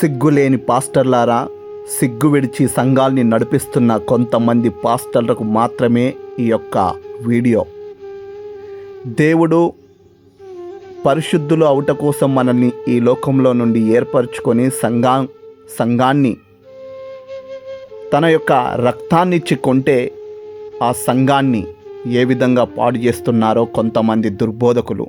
సిగ్గులేని పాస్టర్లారా సిగ్గు విడిచి సంఘాల్ని నడిపిస్తున్న కొంతమంది పాస్టర్లకు మాత్రమే ఈ యొక్క వీడియో. దేవుడు పరిశుద్ధులు అవుట కోసం మనల్ని ఈ లోకంలో నుండి ఏర్పరచుకొని సంఘా సంఘాన్ని తన యొక్క రక్తాన్నిచ్చి కొంటే ఆ సంఘాన్ని ఏ విధంగా పాడు చేస్తున్నారో కొంతమంది దుర్బోధకులు.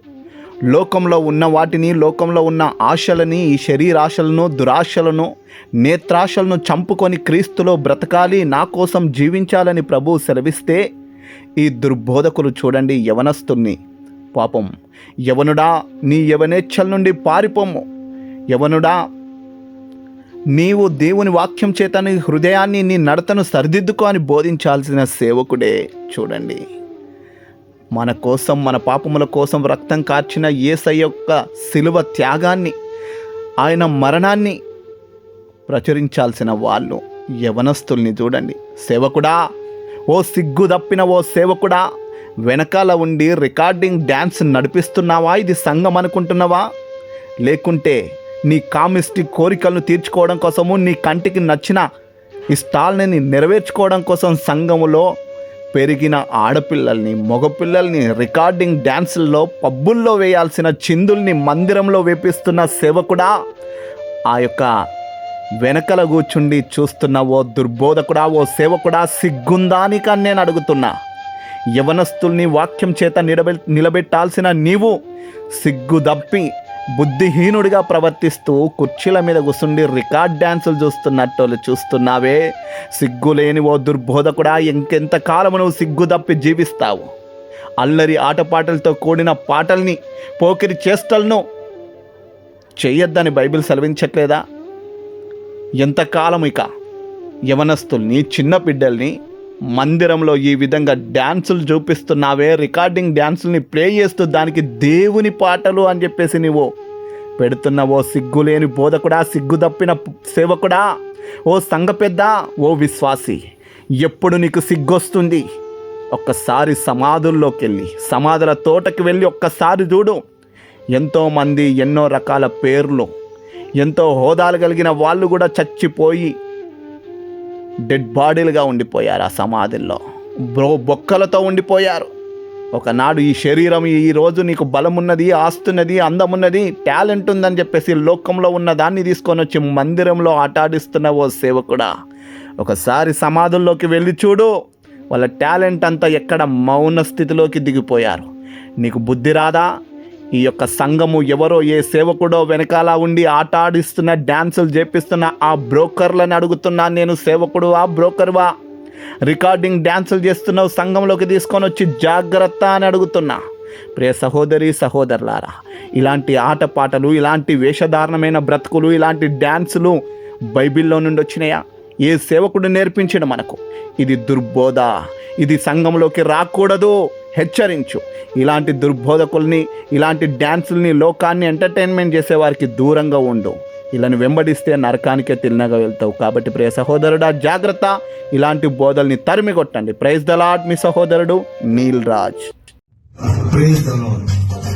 లోకంలో ఉన్న వాటిని లోకంలో ఉన్న ఆశలని ఈ శరీరాశలను దురాశలను నేత్రాశలను చంపుకొని క్రీస్తులో బ్రతకాలి నా కోసం జీవించాలని ప్రభు సెలవిస్తే ఈ దుర్బోధకులు చూడండి యవనస్తుని పాపం. యవనుడా నీ యవనేచ్ఛల నుండి పారిపోము. యవనుడా నీవు దేవుని వాక్యం చేత నీ హృదయాన్ని నీ నడతను సరిదిద్దుకో అని బోధించాల్సిన సేవకుడే. చూడండి. మన కోసం మన పాపముల కోసం రక్తం కార్చిన ఏసై యొక్క శిలువ త్యాగాన్ని ఆయన మరణాన్ని ప్రచురించాల్సిన వాళ్ళు యవనస్తుల్ని చూడండి. సేవకుడా ఓ సిగ్గు తప్పిన ఓ సేవకుడా వెనకాల ఉండి రికార్డింగ్ డ్యాన్స్ నడిపిస్తున్నావా? ఇది సంఘం అనుకుంటున్నావా? లేకుంటే నీ కామిస్టి కోరికలను తీర్చుకోవడం కోసము నీ కంటికి నచ్చిన ఇష్టాలని నెరవేర్చుకోవడం కోసం సంఘములో పెరిగిన ఆడపిల్లల్ని మగపిల్లల్ని రికార్డింగ్ డ్యాన్సుల్లో పబ్బుల్లో వేయాల్సిన చిందుల్ని మందిరంలో వేపిస్తున్న సేవకుడా? ఆ యొక్క వెనకల కూర్చుండి చూస్తున్న ఓ దుర్బోధకుడా ఓ సేవకుడా సిగ్గుందా అని కానీ నేను అడుగుతున్నా. యవనస్తుల్ని వాక్యం చేత నిలబె నిలబెట్టాల్సిన నీవు సిగ్గు దప్పి బుద్ధిహీనుడిగా ప్రవర్తిస్తూ కుర్చీల మీద కూర్చుండి రికార్డ్ డ్యాన్సులు చూస్తున్నట్టు చూస్తున్నావే? సిగ్గులేని ఓ దుర్బోధకుడా ఇంకెంత కాలము నువ్వు సిగ్గు తప్పి జీవిస్తావు? అల్లరి ఆటపాటలతో కూడిన పాటల్ని పోకిరి చేష్టలను చేయొద్దని బైబిల్ సెలవించట్లేదా? ఎంతకాలం ఇక యవనస్తుల్ని చిన్న బిడ్డల్ని మందిరంలో ఈ విధంగా డ్యాన్సులు చూపిస్తున్నావే రికార్డింగ్ డ్యాన్సుల్ని ప్లే చేస్తూ దానికి దేవుని పాటలు అని చెప్పేసి నువ్వు ఓ సిగ్గులేని బోధకుడా సిగ్గు తప్పిన సేవకుడా ఓ సంఘ పెద్ద ఓ విశ్వాసి ఎప్పుడు నీకు సిగ్గొస్తుంది? ఒక్కసారి సమాధుల్లోకి వెళ్ళి సమాధుల తోటకి వెళ్ళి ఒక్కసారి చూడు. ఎంతోమంది ఎన్నో రకాల పేర్లు ఎంతో హోదాలు కలిగిన వాళ్ళు కూడా చచ్చిపోయి డెడ్ బాడీలుగా ఉండిపోయారు ఆ సమాధుల్లో. బ్రో బొక్కలతో ఉండిపోయారు. ఒకనాడు ఈ శరీరం ఈ రోజు నీకు బలమున్నది ఆస్తున్నది అందమున్నది టాలెంట్ ఉందని చెప్పేసి లోకంలో ఉన్న దాన్ని తీసుకొని వచ్చి మందిరంలో ఆటాడిస్తున్న ఓ సేవకుడా. ఒకసారి సమాధుల్లోకి వెళ్ళి చూడు వాళ్ళ టాలెంట్ అంతా ఎక్కడ మౌన స్థితిలోకి దిగిపోయారు. నీకు బుద్ధి రాదా? ఈ యొక్క సంఘము ఎవరో ఏ సేవకుడో వెనకాల ఉండి ఆట ఆడిస్తున్న డ్యాన్సులు చేపిస్తున్న ఆ బ్రోకర్లను అడుగుతున్నా నేను. సేవకుడు ఆ బ్రోకర్వా రికార్డింగ్ డ్యాన్సులు చేస్తున్నావు సంఘంలోకి తీసుకొని వచ్చి జాగ్రత్త అని అడుగుతున్నా. ప్రియ సహోదరి సహోదరులారా ఇలాంటి ఆటపాటలు ఇలాంటి వేషధారణమైన బ్రతుకులు ఇలాంటి డ్యాన్సులు బైబిల్లో నుండి వచ్చినాయా? ఏ సేవకుడు నేర్పించిన మనకు. ఇది దుర్బోధ. ఇది సంఘంలోకి రాకూడదు. హెచ్చరించు. ఇలాంటి దుర్బోధకుల్ని ఇలాంటి డ్యాన్సుల్ని లోకాన్ని ఎంటర్టైన్మెంట్ చేసేవారికి దూరంగా ఉండు. ఇలాని వెంబడిస్తే నరకానికే తిన్నగా వెళ్తావు. కాబట్టి ప్రియ సహోదరుడా జాగ్రత్త. ఇలాంటి బోధల్ని తరిమి కొట్టండి. ప్రైజ్ దలాడ్ మీ సహోదరుడు నీల్ రాజ్. Praise the